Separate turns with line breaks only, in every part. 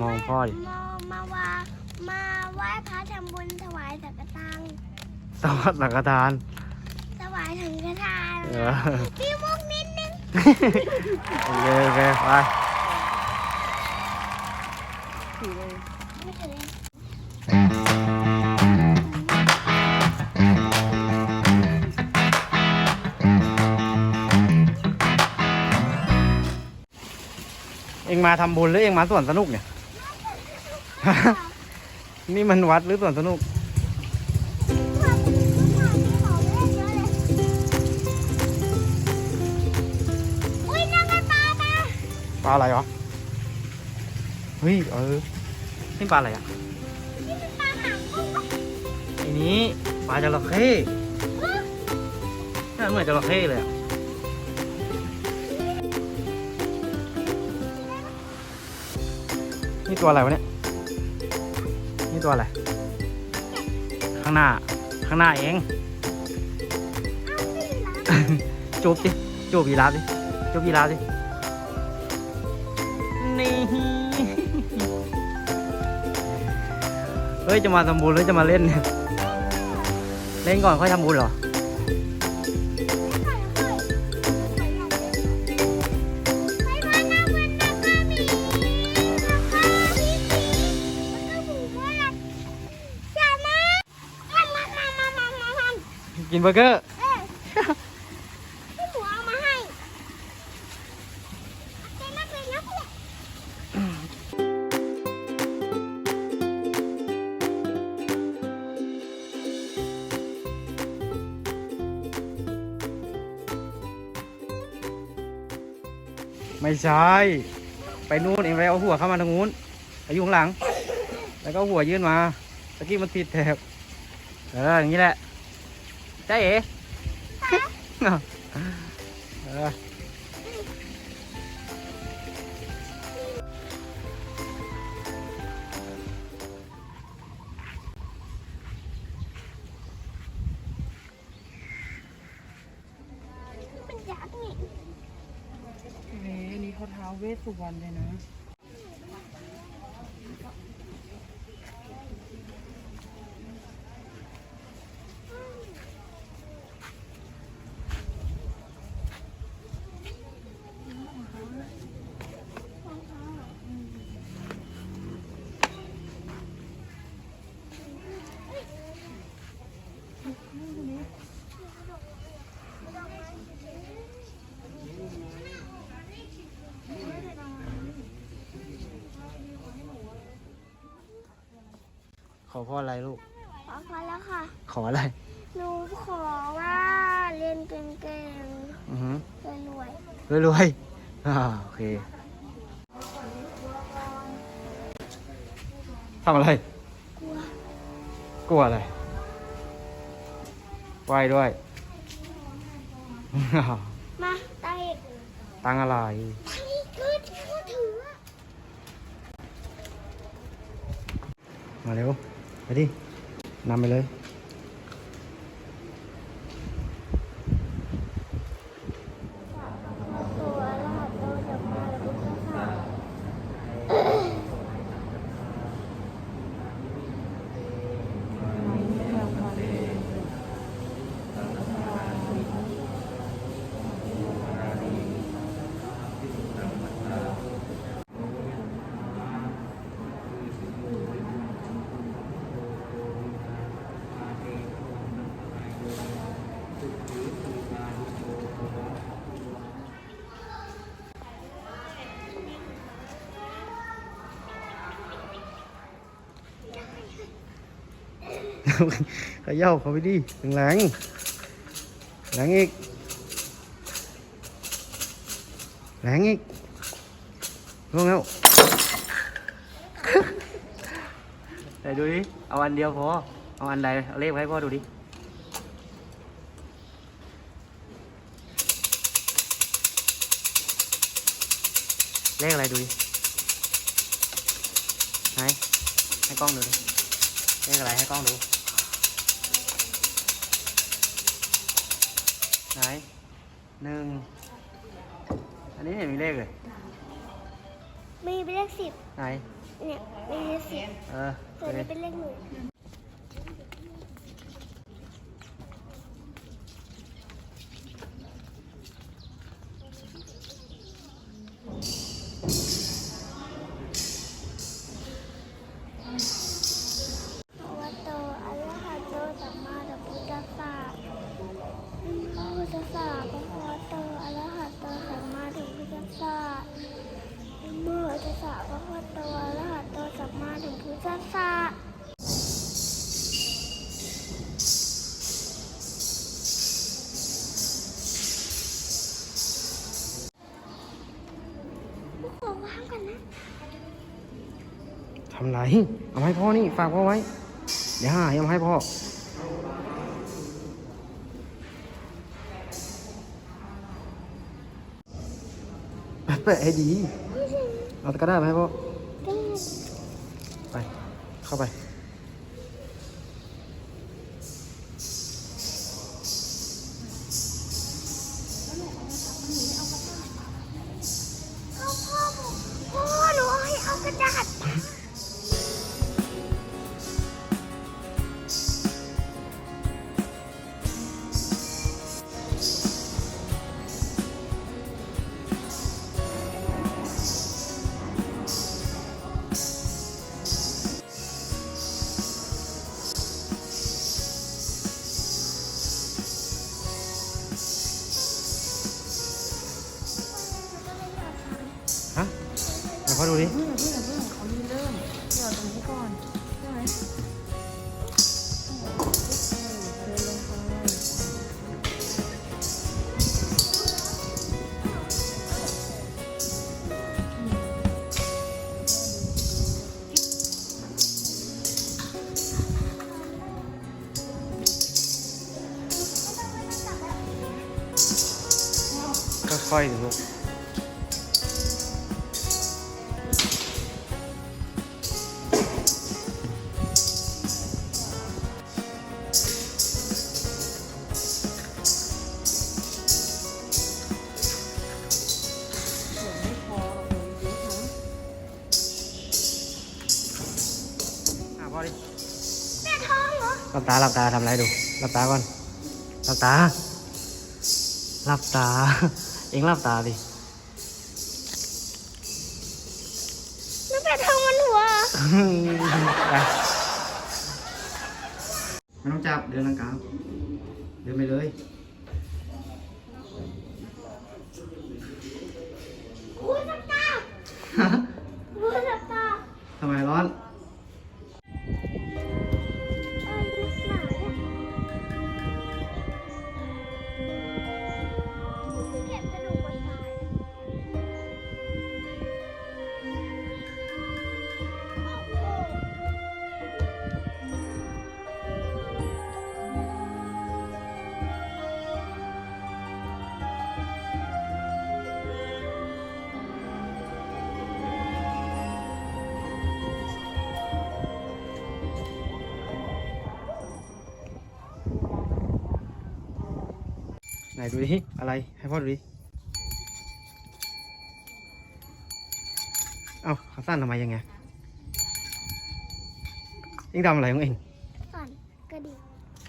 มองพ่อดิ
มามาว่ามาไหว้พระทำบุญถวายสังฆทาน
สวัสดิ์สังฆทาน
ถวายสังฆทาน
เออ
พี่มุกนิดนึง
โอเคโอเคไป
ไม่ถึง
เอ็งมาทำบุญหรือเอ็งมาสวนสนุกเนี่ย นี่มันวัดหรือสวนสนุก
อุ้ยนั่นมันปลาปลา
ปลาอะไรวะเฮ้ยเออนี่ปลาอะไรอะ
นี่มันปลาหางกุ้งปะ
ไอ้นี้ปลาจระเข้น่าเหมือนจระเข้เลยอะนี่ตัวอะไรวะเนี่ยนี่ ตัวอะไร ข้างหน้า ข้างหน้าเอง
เอาสิล่ะ
จูบดิ จูบยีราฟดิ จูบยีราฟดิ นี่ เฮ้ย จะมาทำบุญหรือจะมาเล่นเนี่ย เล่นก่อนค่อยทำบุญเหรอ กินเบอร์เกอร์ไม่ใช่ ไปนู่นเองไปเอาหัวเข้ามาทางนู้นไปอยู่ข้างหลัง แล้วก็เอาหัวยื่นมาตะกี้มันติดแถบเอออย่างนี้แหละ ใช่เอ๋เออ
เฮ้อันนี้เขาท้าวเวสสุวรรณเลยนะ
อพ่ออะไรลูก
ขอพอแล้วค่ะ
ขออะไร
หนูขอว่าเรียนเก่ง
อือหือ
ๆรวย
รวยรวยๆอ่าโอเคทำอะไร
ๆกลัว
กลัวอะไรไหวด้วย
มาตาเอก
ตังอะไร
ตาเอกเกิดที่เขาถืออะ
มาเร็ว ไปดินำไปเลย
ตัวรหัสโตจับมาแล้วก็ค่ะ
ขย่าเขาไปดิแรงแรงอีกแรงอีกลงแล้วไหนดูดิ เอาอันเดียวพอ เอาอันใด เอาเลขไว้ให้พ่อดูดิเลขอะไรดูดิไหนให้กล้องดูดิเลขอะไรให้กล้องดู ไหนหนึ่งอันนี้ไม่เห็นมีเลขเลย
มีเป็นเลขสิบ
ไหน
เนี่ยมีเสียง
เออ
ตัวนี้เป็นเลขหนึ่ง
ไร เอาให้พ่อนี่ฝากพ่อไว้ เดี๋ยวหายเอามาให้พ่อ แปะให้ดี เอาตะกร้าด้ามาให้พ่อ ไป เข้าไป
พ่อพ่อพ่อหนูให้เอากระดาษ
เดี๋ยวพ่อดูดิ
เพิ่งเพิ่งเพิ่งเขามีเริ่มเดี๋ยวตรงนี้ก่อนใช่ไหมเดินลงไป
ค่อยๆสิลูก
ลั
บตาหลับตาทำอะไรดูหลับตาก่อนหลับตาหลับตา เอ็งหลับตาดิ
แล้วแม่ท้องมันหัวเหรอ
ไปไม่ต้องจับเดินทางกลางเดินไปเลย
อู้สับตาอู้สับตา
ทำไมร้อน
ไห
นดูดิ อะไร ให้พ่อดูดิ เอ้าขาสั้นทำไมยังไงเอ็งทำอะไรของเอ็ง
สั่นกระดิ่ง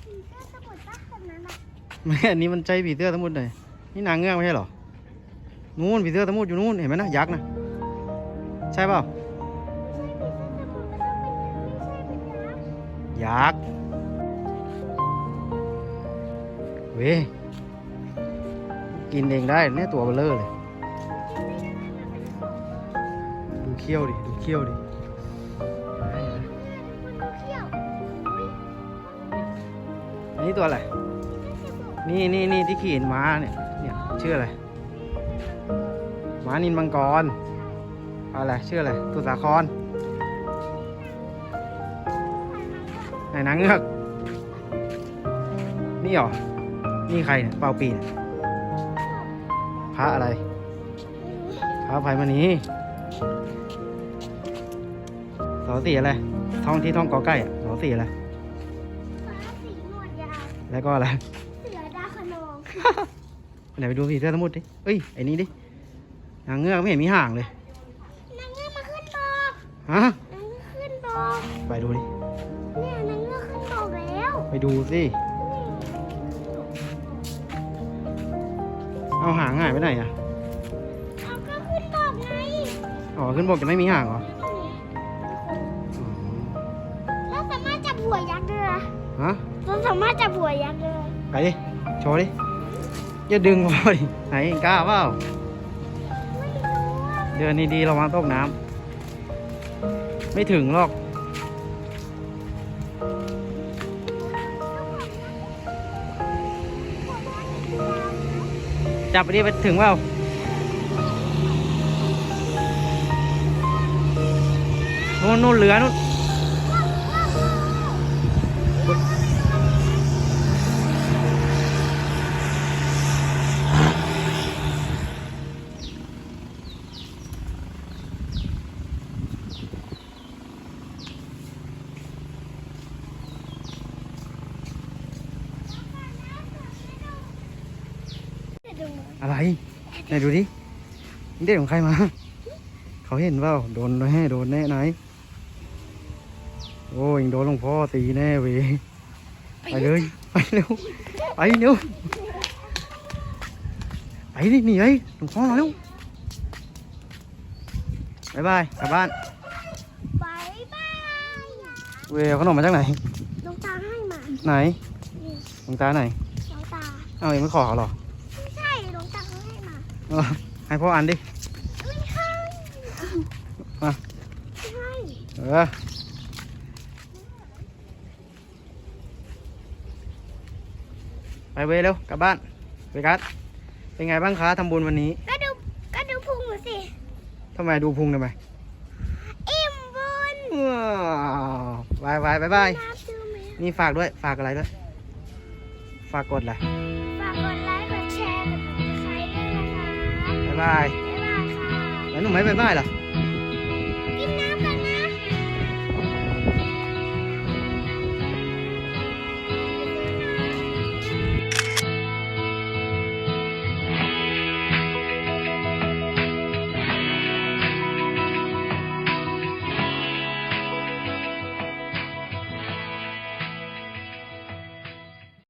อืมก็สะกดตั้งคนนั้นอะ
ไม่อันนี้มันใจผีเสื้อสมุทรเลยนี่นางเงือกไม่ใช่เหรอ นู่นผีเสื้อสมุทรอยู่นู่นเห็นไหมนะยักษ์นะ ใช่เปล่ายักษ์เว้ย กินเองได้เนี่ยตัวเบลเลอร์เลย ดูเขี้ยวดิ ดูเขี้ยวดิอันนี้ตัวอะไร นี่นี่นี่ที่ขี่ม้าเนี่ย เนี่ยชื่ออะไร ม้านินมังกร อะไรชื่ออะไรตุสาครไหนนางเงือก นี่เหรอ นี่ใครเนี่ยเป่าปีนย พระอะไร พระอภัยมณีสอสีอะไร ท้องที่ท้องกอไก่อะสอสีอะไรแล้วก็อะไรไหนไปดูผีเสื้อสมุทรดิ เอ้ย ไอ้นี่ดิ นางเงือกไม่เห็นมีห่างเลย
นางเงือกมาขึ้นบก
ฮฮะ
นังขึ้นบก
ไปดูดิ
เนี่ยนังก็ขึ้นบกแล้ว
ไปดูสิ เอาหางหายไปไหนอะ
เอาก็ขึ้นบกไง
อ๋อ ขึ้นบกจะไม่มีหางเหรออ๋อ
เราสามารถจับหัวยักษ์ได้เหรอ
ฮะ
เราสามารถจับหัวยักษ์ได้เหรอ
ไปดิ โชว์ดิ อย่าดึงพอดิ ไหนกล้าเปล่า
ไม่รู้อะ
เดินดีๆระวังตกน้ำ ไม่ถึงหรอก จับไปดิไปถึงเปล่านู่นนู่นเหลือนู่น
ดู
อะไรไหนดูดินี่เด็กของใครมา เขาเห็นเปล่าโดนแน่โดนแน่ไหนโอ้ยโดนหลวงพ่อตีแน่เวยไปเลยไปเร็วไปเร็วไปดิหนีไปหลวงพ่อมาเร็วบายบายกลับบ้าน
บายบาย
เวยเอาขนมมาจากไหน
น้องตาให้มา
ไหน
นี่
หลวงตาไหน
น้องตา
เอาเองไม่ขอเขาเหรอ
เอ
อให้พ่ออันดิ
ไม่ให้
มา
ไม่ให้
เออไปเวยเร็วกลับบ้านไปกัดเป็นไงบ้างคะทำบุญวันนี้
ก็ดูก็ดูพุงหนูสิ
ทำไมดูพุงทำไม
อิ่มบุญ
ว้าวบายบายบายบาย
น้ำซื้อไหม
นี่ฝากด้วยฝากอะไรด้วย ฝากกดอะไรา
มด้วยนะคะ
บายบาย
บ๊ายบายค่ะ
แล้วหนูไม่บายบายเหรอ